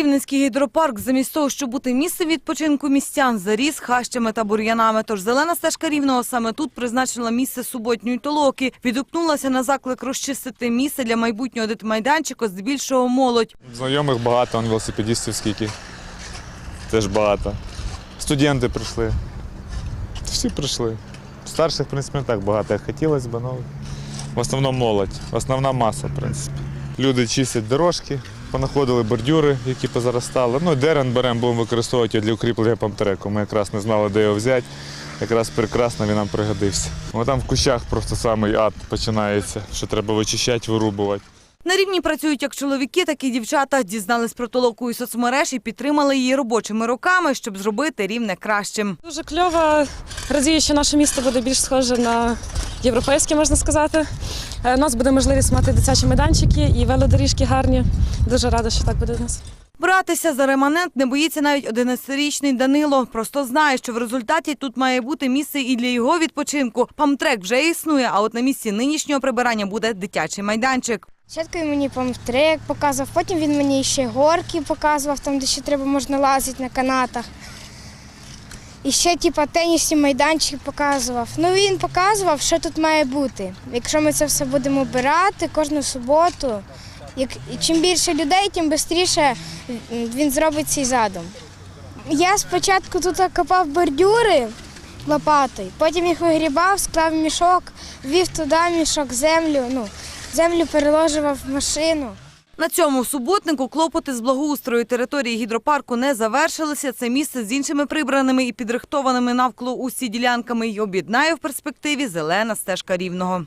Рівненський гідропарк замість того, щоб бути місцем відпочинку містян, заріс хащами та бур'янами. Тож зелена стежка рівного саме тут призначила місце суботньої толоки. Відгукнулася на заклик розчистити місце для майбутнього дитмайданчика, здебільшого молодь. Знайомих багато, он велосипедистів скільки. Теж багато. Студенти прийшли. Всі прийшли. Старших, в принципі, не так багато, як хотілося б, але в основному молодь, основна маса, в принципі. Люди чистять дорожки, понаходили бордюри, які позаростали. Ну, дерен беремо, будемо використовувати для укріплення памтреку. Ми якраз не знали, де його взяти. Якраз прекрасно він нам пригодився. О, там в кущах просто самий ад починається, що треба вичищати, вирубувати. На рівні працюють як чоловіки, так і дівчата. Дізнались про толоку і соцмереж і підтримали її робочими руками, щоб зробити рівне кращим. Дуже кльово. Радію, що наше місто буде більш схоже на європейське, можна сказати. Е, У нас буде можливість мати дитячі майданчики і велодоріжки гарні. Дуже рада, що так буде у нас. Братися за реманент не боїться навіть 11-річний Данило. Просто знає, що в результаті тут має бути місце і для його відпочинку. Памтрек вже існує, а от на місці нинішнього прибирання буде дитячий майданчик. Спочатку він мені памтрек показував, потім він мені ще горки показував, там де ще треба можна лазити на канатах. І ще типу, тенісні майданчики показував. Ну він показував, що тут має бути. Якщо ми це все будемо обирати кожну суботу, як, чим більше людей, тим швидше він зробить цей задум. Я спочатку тут копав бордюри лопатою, потім їх вигрібав, склав мішок, вів туди мішок, землю. Ну, землю переложував в машину. На цьому суботнику клопоти з благоустрою території гідропарку не завершилися. Це місце з іншими прибраними і підрихтованими навколо усі ділянками й об'єднає в перспективі зелена стежка рівного.